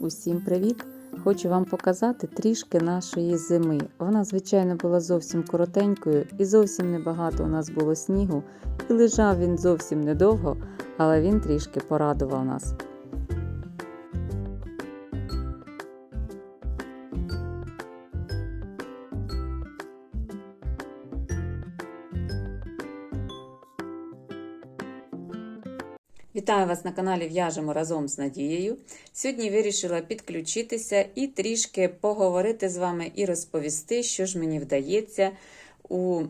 Усім привіт! Хочу вам показати трішки нашої зими. Вона, звичайно, була зовсім коротенькою і зовсім небагато у нас було снігу. І лежав він зовсім недовго, але він трішки порадував нас. Вітаю вас на каналі В'яжемо разом з Надією. Сьогодні вирішила підключитися і трішки поговорити з вами і розповісти, що ж мені вдається у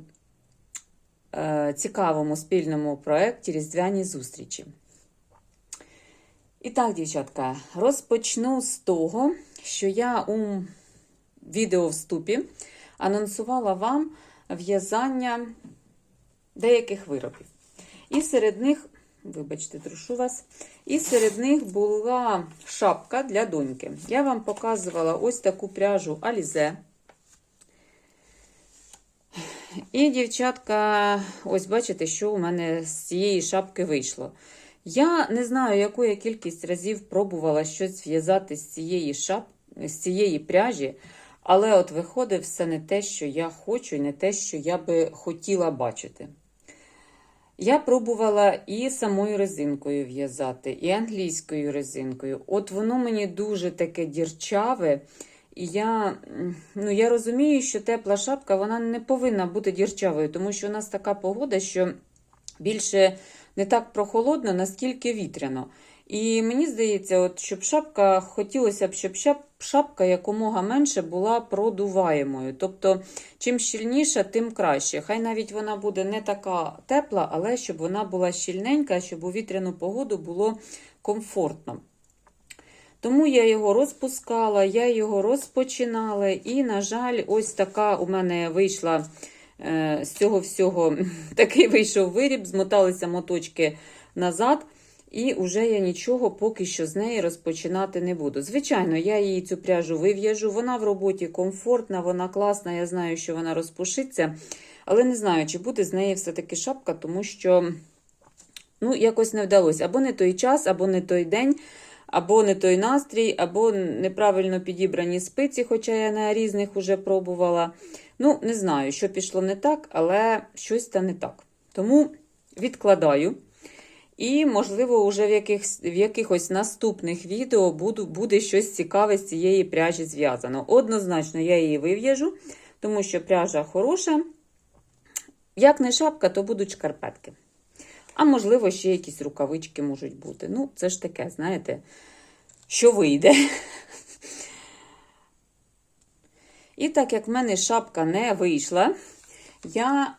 е, цікавому спільному проєкті Різдвяні зустрічі. І так, дівчатка, розпочну з того, що я у відео вступі анонсувала вам в'язання деяких виробів. І серед них Вибачте, трушу вас. І серед них була шапка для доньки. Я вам показувала ось таку пряжу Alize. І, дівчатка, ось бачите, що у мене з цієї шапки вийшло. Я не знаю, яку я кількість разів пробувала щось зв'язати з цієї шап... з цієї пряжі, але от виходить все не те, що я хочу, і не те, що я би хотіла бачити. Я пробувала і самою резинкою в'язати, і англійською резинкою. От воно мені дуже таке дірчаве. І я ну, я розумію, що тепла шапка вона не повинна бути дірчавою, тому що у нас така погода, що більше не так прохолодно, наскільки вітряно. І мені здається, от, щоб шапка, хотілося б, щоб шапка якомога менше була продуваємою. Тобто, чим щільніша, тим краще. Хай навіть вона буде не така тепла, але щоб вона була щільненька, щоб у вітряну погоду було комфортно. Тому я його розпускала, я його розпочинала, і, на жаль, ось така у мене вийшла е, з цього всього такий вийшов виріб, змоталися моточки назад. І вже я нічого поки що з неї розпочинати не буду. Звичайно, я її цю пряжу вив'яжу. Вона в роботі комфортна, вона класна, я знаю, що вона розпушиться. Але не знаю, чи буде з неї все-таки шапка, тому що ну, якось не вдалося. Або не той час, або не той день, або не той настрій, або неправильно підібрані спиці, хоча я на різних вже пробувала. Ну, не знаю, що пішло не так, але щось та не так. Тому відкладаю. І, можливо, вже в яких, в якихось наступних відео буду, буде щось цікаве з цієї пряжі зв'язано. Однозначно, я її вив'яжу, тому що пряжа хороша. Як не шапка, то будуть шкарпетки. А можливо, ще якісь рукавички можуть бути. Ну, це ж таке, знаєте, що вийде. І так як в мене шапка не вийшла, я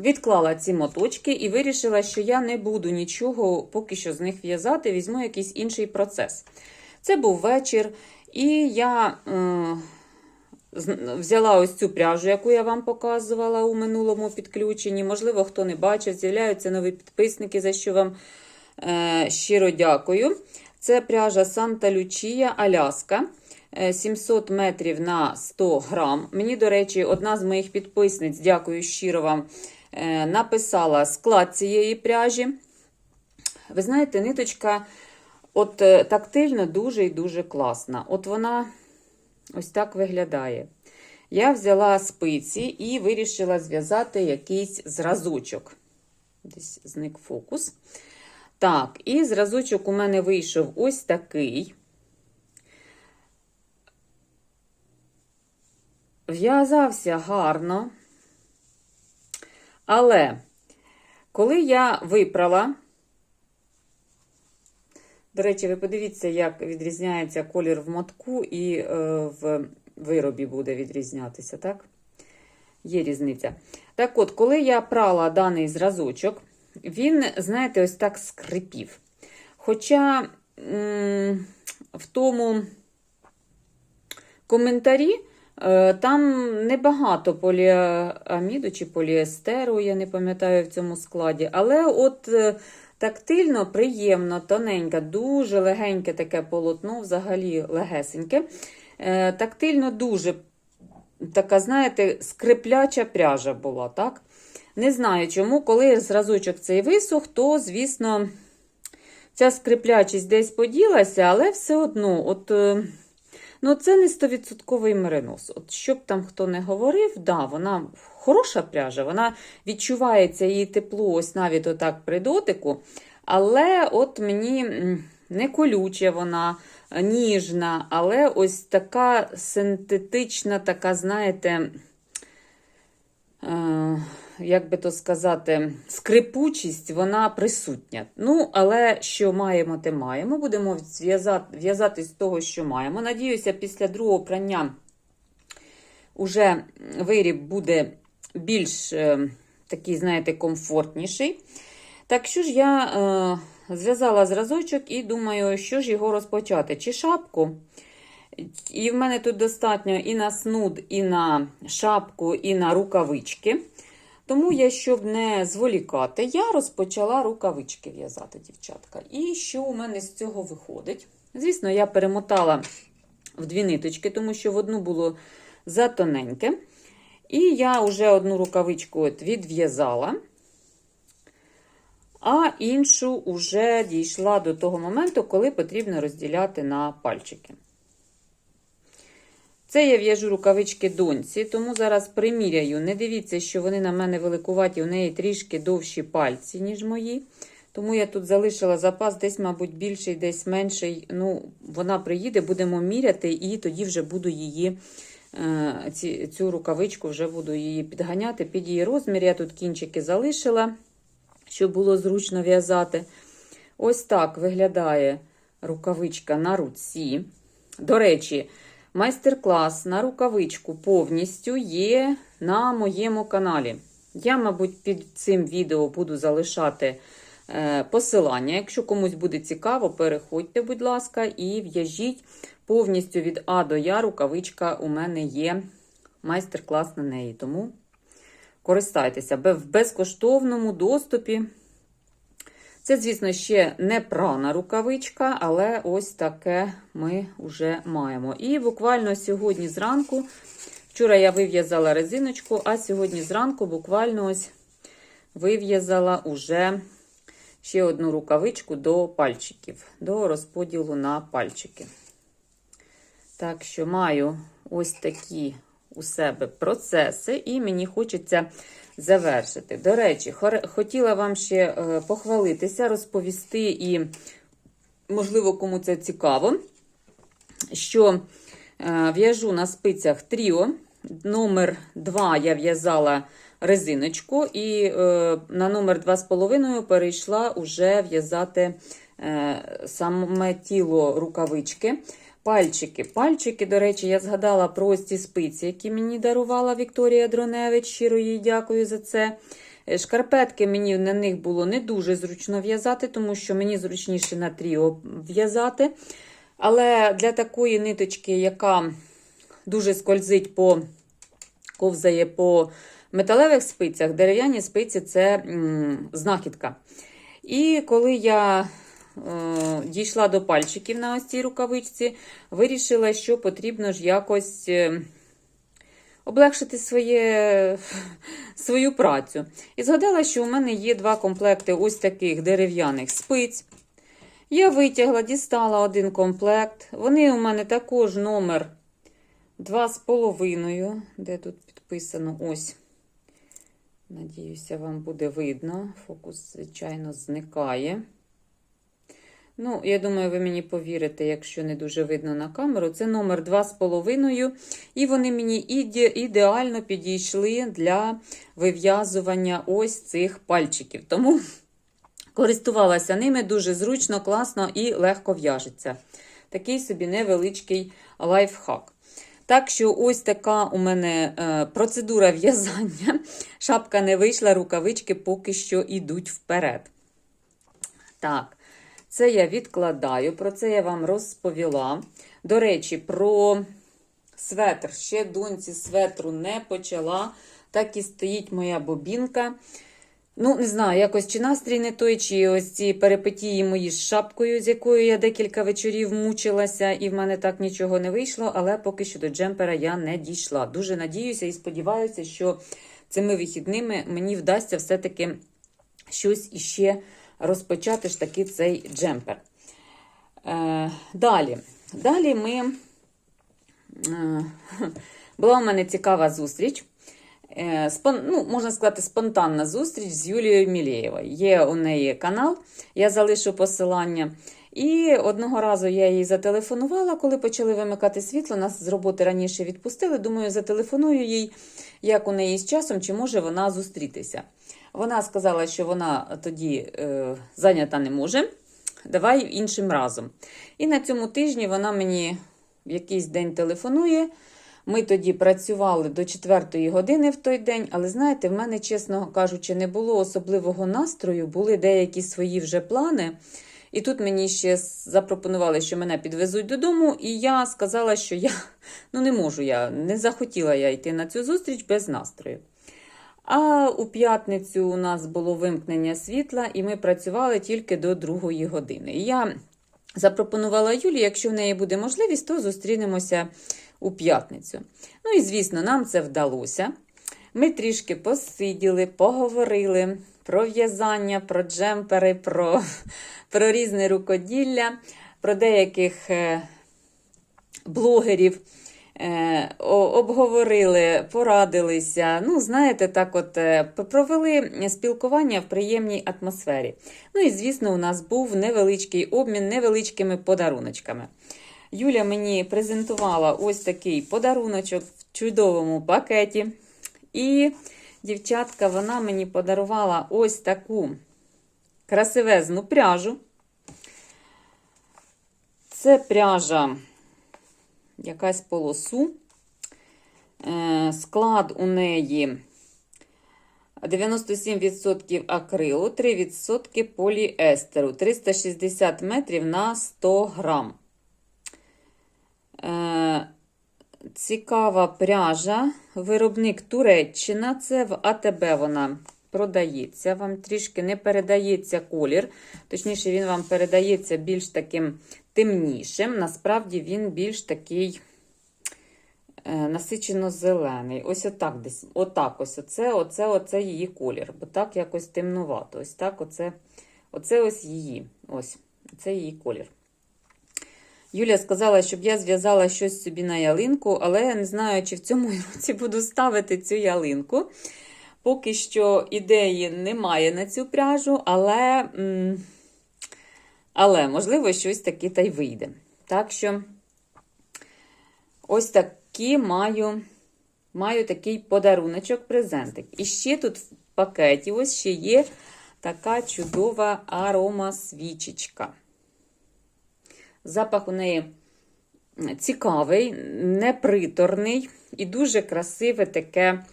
відклала ці моточки і вирішила, що я не буду нічого поки що з них в'язати, візьму якийсь інший процес. Це був вечір, і я взяла ось цю пряжу, яку я вам показувала у минулому підключенні. Можливо, хто не бачив, з'являються нові підписники, за що вам е, щиро дякую. Це пряжа Санта Лючія Аляска. 700 метрів на 100 грам. Мені, до речі, одна з моїх підписниць, дякую щиро вам, е, написала склад цієї пряжі. Ви знаєте, ниточка от е, тактильно дуже і дуже класна. От вона ось так виглядає. Я взяла спиці і вирішила зв'язати якийсь зразочок. Десь зник фокус. Так, і зразочок у мене вийшов ось такий. В'язався гарно. Але коли я випрала, до речі, ви подивіться, як відрізняється колір в мотку і е, в виробі буде відрізнятися, так? Є різниця. Так от, коли я прала даний зразочок, він, знаєте, ось так скрипів. Хоча в тому коментарі там небагато поліаміду чи поліестеру, я не пам'ятаю в цьому складі. Але от е, тактильно, приємно, тоненьке, дуже легеньке таке полотно, взагалі легесеньке. Е, тактильно дуже така, знаєте, скрипляча пряжа була. так? Не знаю чому, коли зразочок цей висох, то, звісно, ця скриплячість десь поділася, але все одно, от, е, ну, це не 100% меринос. От щоб там хто не говорив, да, вона хороша пряжа, вона відчувається її тепло, ось навіть отак при дотику. Але от мені не колюча вона, е, ніжна, але ось така синтетична, така, знаєте, е, як би то сказати, скрипучість, вона присутня. Ну, але що маємо, те маємо. Будемо зв'язати- в'язати з того, що маємо. Надіюся, після другого прання уже виріб буде більш е, такий, знаєте, комфортніший. Так що ж я е, зв'язала зразочок і думаю, що ж його розпочати? Чи шапку? І в мене тут достатньо і на снуд, і на шапку, і на рукавички. Тому я, щоб не зволікати, я розпочала рукавички в'язати, дівчатка. І що у мене з цього виходить? Звісно, я перемотала в дві ниточки, тому що в одну було затоненьке. І я вже одну рукавичку от відв'язала, а іншу вже дійшла до того моменту, коли потрібно розділяти на пальчики. Це я в'яжу рукавички доньці, тому зараз приміряю. Не дивіться, що вони на мене великуваті, у неї трішки довші пальці, ніж мої. Тому я тут залишила запас, десь, мабуть, більший, десь менший. Ну, Вона приїде, будемо міряти, і тоді вже буду її, е, цю рукавичку вже буду її підганяти під її розмір. Я тут кінчики залишила, щоб було зручно в'язати. Ось так виглядає рукавичка на руці. До речі, майстер-клас на рукавичку повністю є на моєму каналі. Я, мабуть, під цим відео буду залишати е, посилання. Якщо комусь буде цікаво, переходьте, будь ласка, і в'яжіть повністю від А до Я. Рукавичка у мене є майстер-клас на неї. Тому користайтеся в безкоштовному доступі. Це, звісно, ще не прана рукавичка, але ось таке ми вже маємо. І буквально сьогодні зранку, вчора я вив'язала резиночку, а сьогодні зранку буквально ось вив'язала уже ще одну рукавичку до пальчиків, до розподілу на пальчики. Так що маю ось такі у себе процеси, і мені хочеться завершити. До речі, хотіла вам ще е, похвалитися, розповісти, і, можливо, кому це цікаво, що е, в'яжу на спицях тріо. Номер 2 я в'язала резиночку, і е, на номер 2,5 перейшла уже в'язати е, саме тіло рукавички. Пальчики. Пальчики, до речі, я згадала про ці спиці, які мені дарувала Вікторія Дроневич. Щиро їй дякую за це. Е, Шкарпетки мені на них було не дуже зручно в'язати, тому що мені зручніше на тріо в'язати. Але для такої ниточки, яка дуже скользить по ковзає по металевих спицях, дерев'яні спиці це м, знахідка. І коли я дійшла до пальчиків на ось цій рукавичці, вирішила, що потрібно ж якось е, облегшити своє, свою працю. І згадала, що у мене є два комплекти ось таких дерев'яних спиць. Я витягла, дістала один комплект. Вони у мене також номер 2,5, де тут підписано ось. Надіюся, вам буде видно. Фокус, звичайно, зникає. Ну, я думаю, ви мені повірите, якщо не дуже видно на камеру. Це номер 2,5. І вони мені іде, ідеально підійшли для вив'язування ось цих пальчиків. Тому користувалася ними дуже зручно, класно і легко в'яжеться. Такий собі невеличкий лайфхак. Так що ось така у мене е, процедура в'язання. Шапка не вийшла, рукавички поки що йдуть вперед. Так, це я відкладаю, про це я вам розповіла. До речі, про светр. Ще доньці светру не почала. Так і стоїть моя бобінка. Ну, не знаю, якось чи настрій не той, чи ось ці перипетії мої з шапкою, з якою я декілька вечорів мучилася, і в мене так нічого не вийшло, але поки що до джемпера я не дійшла. Дуже надіюся і сподіваюся, що цими вихідними мені вдасться все-таки щось іще розпочати ж таки цей джемпер. Е, далі. Далі ми. Е, була у мене цікава зустріч. Е, спон, ну, можна сказати, спонтанна зустріч з Юлією Мілєєвою. Є у неї канал, я залишу посилання. І одного разу я їй зателефонувала, коли почали вимикати світло. Нас з роботи раніше відпустили. Думаю, зателефоную їй, як у неї з часом, чи може вона зустрітися. Вона сказала, що вона тоді е, зайнята не може. Давай іншим разом. І на цьому тижні вона мені в якийсь день телефонує. Ми тоді працювали до 4 години в той день, але знаєте, в мене, чесно кажучи, не було особливого настрою, були деякі свої вже плани. І тут мені ще запропонували, що мене підвезуть додому, і я сказала, що я ну не можу, я не захотіла я йти на цю зустріч без настрою. А у п'ятницю у нас було вимкнення світла, і ми працювали тільки до другої години. Я запропонувала Юлі, якщо в неї буде можливість, то зустрінемося у п'ятницю. Ну і звісно, нам це вдалося. Ми трішки посиділи, поговорили про в'язання, про джемпери, про, про різне рукоділля, про деяких е, блогерів. Е, обговорили, порадилися. Ну, знаєте, так от е, провели спілкування в приємній атмосфері. Ну і, звісно, у нас був невеличкий обмін невеличкими подаруночками. Юля мені презентувала ось такий подаруночок в чудовому пакеті. І дівчатка, вона мені подарувала ось таку красивезну пряжу. Це пряжа якась полосу. Е, Склад у неї 97% акрилу, 3% поліестеру, 360 метрів на 100 грам. Е, Цікава пряжа. Виробник Туреччина. Це в АТБ вона продається. Вам трішки не передається колір. Точніше, він вам передається більш таким темнішим. Насправді він більш такий е, насичено-зелений. Ось отак десь. Отак ось оце, оце, оце її колір. Бо так якось темнувато. Ось так оце, оце ось її. Ось, це її колір. Юля сказала, щоб я зв'язала щось собі на ялинку, але я не знаю, чи в цьому році буду ставити цю ялинку. Поки що ідеї немає на цю пряжу, але, але можливо, щось таке та й вийде. Так що, ось такі маю, маю такий подаруночок, презентик. І ще тут в пакеті ось ще є така чудова аромасвічечка. Запах у неї цікавий, неприторний і дуже красиве таке,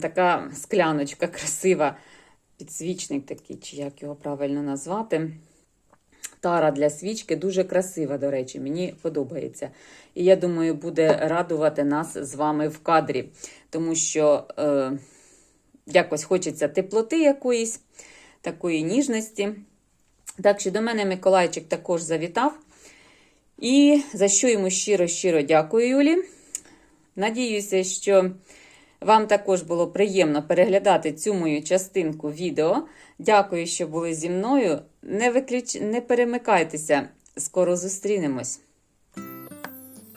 така скляночка красива, підсвічник такий, чи як його правильно назвати. Тара для свічки дуже красива, до речі, мені подобається. І я думаю, буде радувати нас з вами в кадрі, тому що е, якось хочеться теплоти якоїсь, такої ніжності. Так що до мене Миколайчик також завітав. І за що йому щиро-щиро дякую, Юлі. Надіюся, що вам також було приємно переглядати цю мою частинку відео. Дякую, що були зі мною. Не, виключ... Не перемикайтеся, скоро зустрінемось.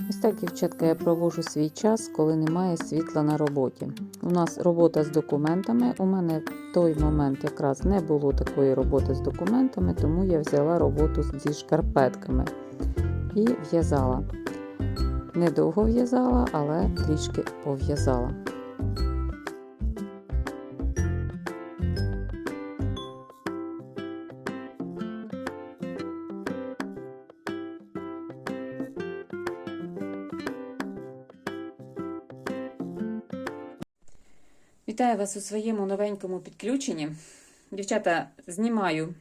Ось так, дівчатка, я провожу свій час, коли немає світла на роботі. У нас робота з документами. У мене в той момент якраз не було такої роботи з документами, тому я взяла роботу зі шкарпетками і в'язала. Недовго в'язала, але трішки пов'язала. Вітаю вас у своєму новенькому підключенні. Дівчата, знімаю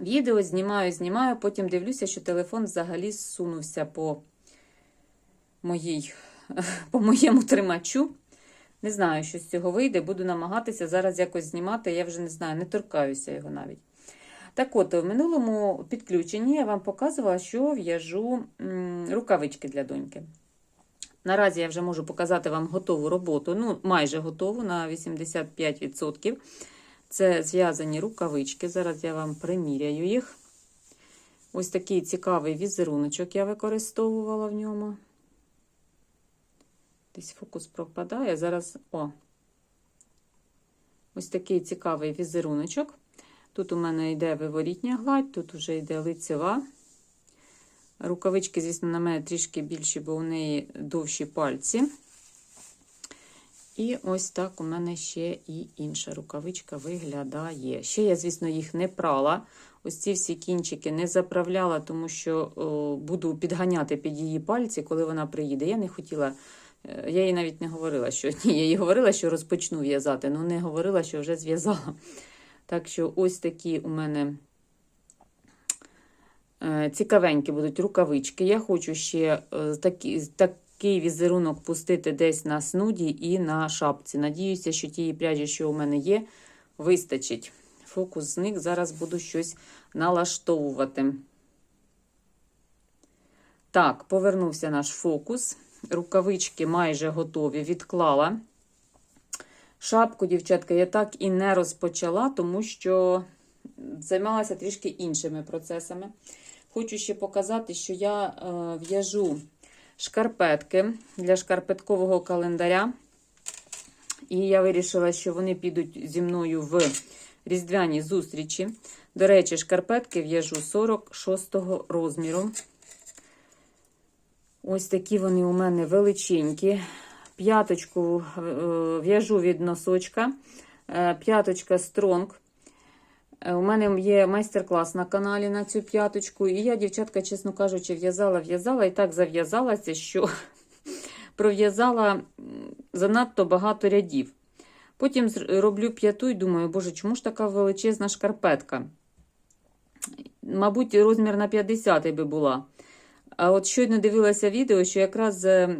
відео, знімаю, знімаю, потім дивлюся, що телефон взагалі зсунувся по, моїй, по моєму тримачу. Не знаю, що з цього вийде. Буду намагатися зараз якось знімати. Я вже не знаю, не торкаюся його навіть. Так от, в минулому підключенні я вам показувала, що в'яжу рукавички для доньки. Наразі я вже можу показати вам готову роботу, ну, майже готову на 85%. Це зв'язані рукавички. Зараз я вам приміряю їх. Ось такий цікавий візеруночок я використовувала в ньому. Десь фокус пропадає. Зараз, о, ось такий цікавий візеруночок. Тут у мене йде виворітня гладь, тут вже йде лицева. Рукавички, звісно, на мене трішки більші, бо у неї довші пальці. І ось так у мене ще і інша рукавичка виглядає. Ще я, звісно, їх не прала. Ось ці всі кінчики не заправляла, тому що о, буду підганяти під її пальці, коли вона приїде. Я не хотіла, е, я їй навіть не говорила, що ні, я їй говорила, що розпочну в'язати, але не говорила, що вже зв'язала. Так що ось такі у мене цікавенькі будуть рукавички. Я хочу ще е, такі, такий візерунок пустити десь на снуді і на шапці. Надіюся, що тієї пряжі, що у мене є, вистачить. Фокус зник, зараз буду щось налаштовувати. Так, повернувся наш фокус. Рукавички майже готові, відклала. Шапку, дівчатка, я так і не розпочала, тому що займалася трішки іншими процесами. Хочу ще показати, що я е, в'яжу шкарпетки для шкарпеткового календаря. І я вирішила, що вони підуть зі мною в різдвяні зустрічі. До речі, шкарпетки в'яжу 46 розміру. Ось такі вони у мене величенькі. П'яточку е, в'яжу від носочка. Е, П'яточка стронг. Е, У мене є майстер-клас на каналі на цю п'яточку. І я, дівчатка, чесно кажучи, в'язала, в'язала і так зав'язалася, що пров'язала занадто багато рядів. Потім роблю п'яту і думаю, боже, чому ж така величезна шкарпетка? Мабуть, розмір на 50 би була. А от щойно дивилася відео, що якраз е,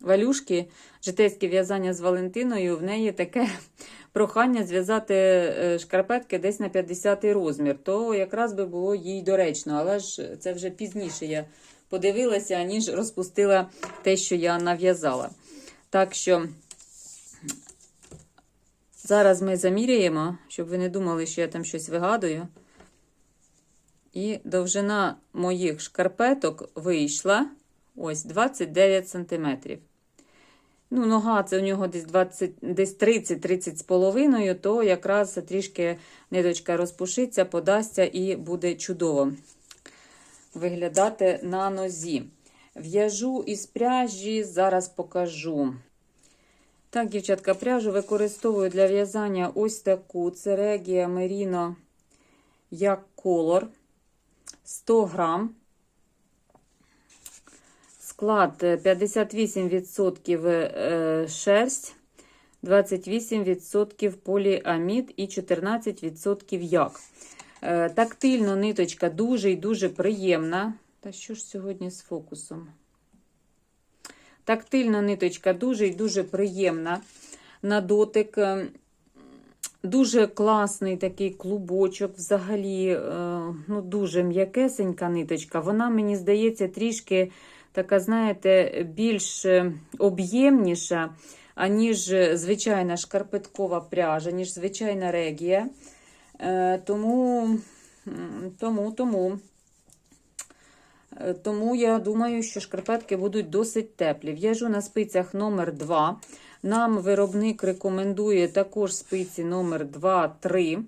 Валюшки, житейське в'язання з Валентиною, в неї таке прохання зв'язати е, шкарпетки десь на 50 розмір. То якраз би було їй доречно, але ж це вже пізніше я подивилася, ніж розпустила те, що я нав'язала. Так що зараз ми заміряємо, щоб ви не думали, що я там щось вигадую. І довжина моїх шкарпеток вийшла ось 29 см. Ну, нога це у нього десь 20, десь 30-30 з половиною, то якраз трішки ниточка розпушиться, подасться і буде чудово виглядати на нозі. В'яжу із пряжі, зараз покажу. Так, дівчатка, пряжу використовую для в'язання ось таку. Це Regia Merino як колор 100 грам. Склад е, 58% е, шерсть, 28% поліамід і 14% як. Е, Тактильно ниточка дуже і дуже приємна. Та що ж сьогодні з фокусом? Тактильна ниточка дуже і дуже приємна на дотик. Е, Дуже класний такий клубочок, взагалі, е, ну, дуже м'якесенька ниточка. Вона, мені здається, трішки така, знаєте, більш об'ємніша, аніж звичайна шкарпеткова пряжа, ніж звичайна регія. Е, Тому, тому, тому. Е, Тому я думаю, що шкарпетки будуть досить теплі. В'яжу на спицях номер 2. Нам виробник рекомендує також спиці номер 2-3.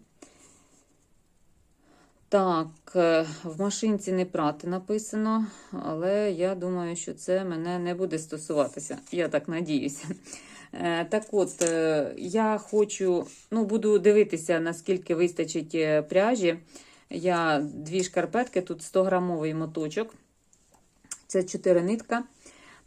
Так, е, в машинці не прати написано, але я думаю, що це мене не буде стосуватися. Я так надіюся. Е, Так от, е, я хочу, ну, буду дивитися, наскільки вистачить пряжі. Я дві шкарпетки, тут 100-грамовий моточок. Це 4 нитка.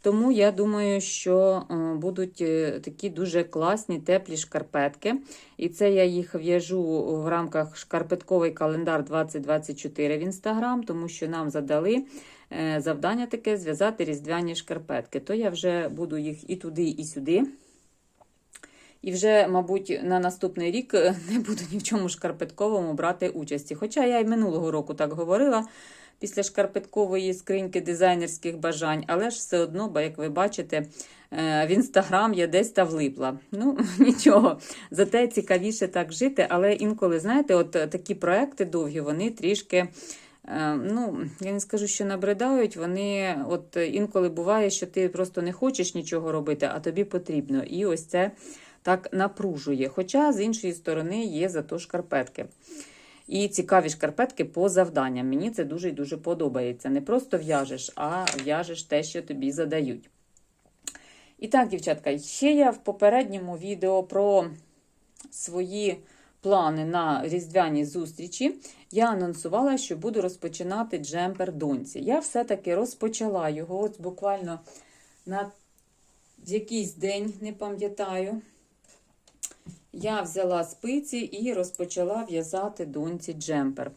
Тому я думаю, що е, будуть е, такі дуже класні теплі шкарпетки. І це я їх в'яжу в рамках шкарпетковий календар 2024 в інстаграм, тому що нам задали е, завдання таке зв'язати різдвяні шкарпетки. То я вже буду їх і туди, і сюди. І вже, мабуть, на наступний рік не буду ні в чому шкарпетковому брати участі. Хоча я й минулого року так говорила, після шкарпеткової скриньки дизайнерських бажань, але ж все одно, бо як ви бачите, е, в інстаграм я десь та влипла. Ну, нічого, зате цікавіше так жити, але інколи, знаєте, от е, такі проекти довгі, вони трішки. е, Ну, я не скажу, що набридають. Вони от інколи буває, що ти просто не хочеш нічого робити, а тобі потрібно. І ось це так напружує. Хоча з іншої сторони є зато шкарпетки. І цікаві шкарпетки по завданням. Мені це дуже і дуже подобається. Не просто в'яжеш, а в'яжеш те, що тобі задають. І так, дівчатка, ще я в попередньому відео про свої плани на різдвяні зустрічі. Я анонсувала, що буду розпочинати джемпер доньці. Я все-таки розпочала його от буквально на якийсь день, не пам'ятаю. Я взяла спиці і розпочала в'язати доньці джемпер.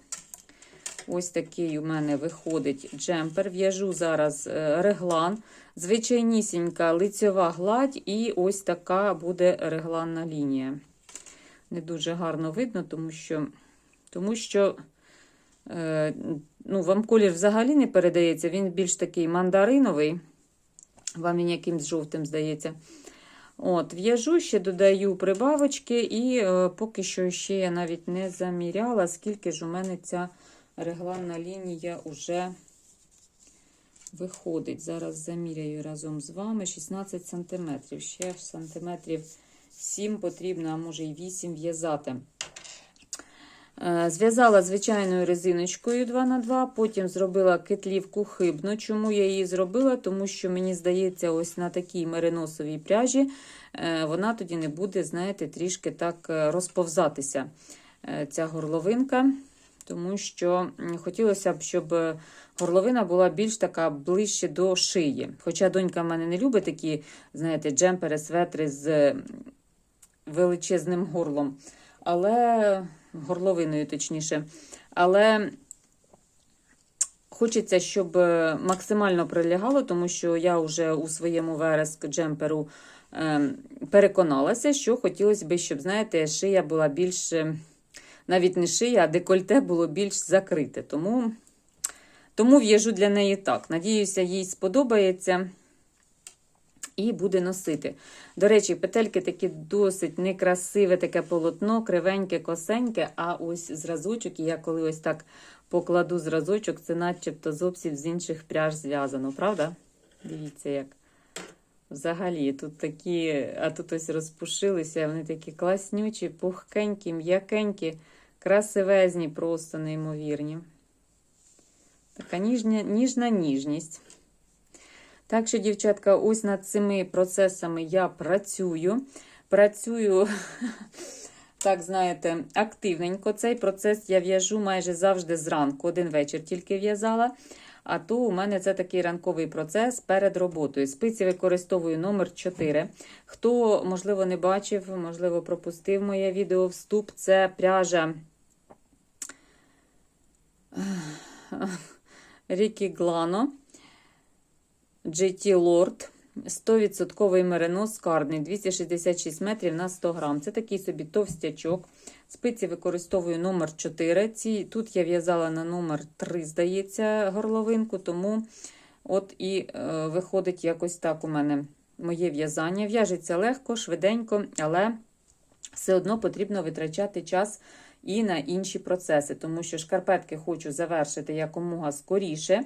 Ось такий у мене виходить джемпер. В'яжу зараз е, реглан, звичайнісінька лицьова гладь, і ось така буде регланна лінія. Не дуже гарно видно, тому що, тому що е, ну, вам колір взагалі не передається, він більш такий мандариновий. Вам він якимсь жовтим здається. От, В'яжу, ще додаю прибавочки, і е, поки що ще я навіть не заміряла, скільки ж у мене ця регланна лінія вже виходить. Зараз заміряю разом з вами 16 см. Ще сантиметрів 7 потрібно, а може і 8 в'язати. Е, Зв'язала звичайною резиночкою 2х2, потім зробила кетлівку хибно. Чому я її зробила? Тому що, мені здається, ось на такій мериносовій пряжі е, вона тоді не буде, знаєте, трішки так е, розповзатися ця горловинка. Тому що хотілося б, щоб горловина була більш така ближче до шиї. Хоча донька в мене не любить такі, знаєте, джемпери, светри з величезним горлом. Але горловиною, точніше. Але хочеться, щоб е, максимально прилягало, тому що я вже у своєму вереск джемперу е, переконалася, що хотілося б, щоб, знаєте, шия була більш, е, навіть не шия, а декольте було більш закрите. Тому, тому в'яжу для неї так. Надіюся, їй сподобається. І буде носити. До речі, петельки такі досить некрасиве таке полотно, кривеньке, косеньке. А ось зразочок, і я коли ось так покладу зразочок, це начебто зовсім з інших пряж зв'язано, правда? Дивіться, як. Взагалі, тут такі, а тут ось розпушилися, вони такі класнючі, пухкенькі, м'якенькі, красивезні, просто неймовірні. Така ніжня, ніжна ніжність. Так що, дівчатка, ось над цими процесами я працюю. Працюю, так знаєте, активненько. Цей процес я в'яжу майже завжди зранку, один вечір тільки в'язала. А то у мене це такий ранковий процес перед роботою. Спиці використовую номер 4. Хто, можливо, не бачив, можливо, пропустив моє відео вступ, це пряжа Рікі Глано. GT Lord. 100% меринос карний, 266 метрів на 100 грам. Це такий собі товстячок. Спиці використовую номер 4. Ці, тут я в'язала на номер 3, здається, горловинку, тому от і е, виходить якось так у мене моє в'язання. В'яжеться легко, швиденько, але все одно потрібно витрачати час і на інші процеси, тому що шкарпетки хочу завершити якомога скоріше.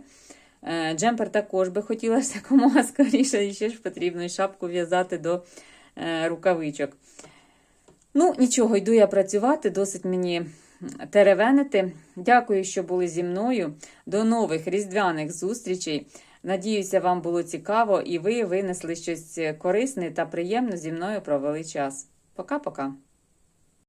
Е, Джемпер також би хотілося якомога скоріше, і ще ж потрібно і шапку в'язати до е, рукавичок. Ну, нічого, йду я працювати, досить мені теревенити. Дякую, що були зі мною. До нових різдвяних зустрічей. Надіюся, вам було цікаво і ви винесли щось корисне та приємне зі мною провели час. Пока-пока.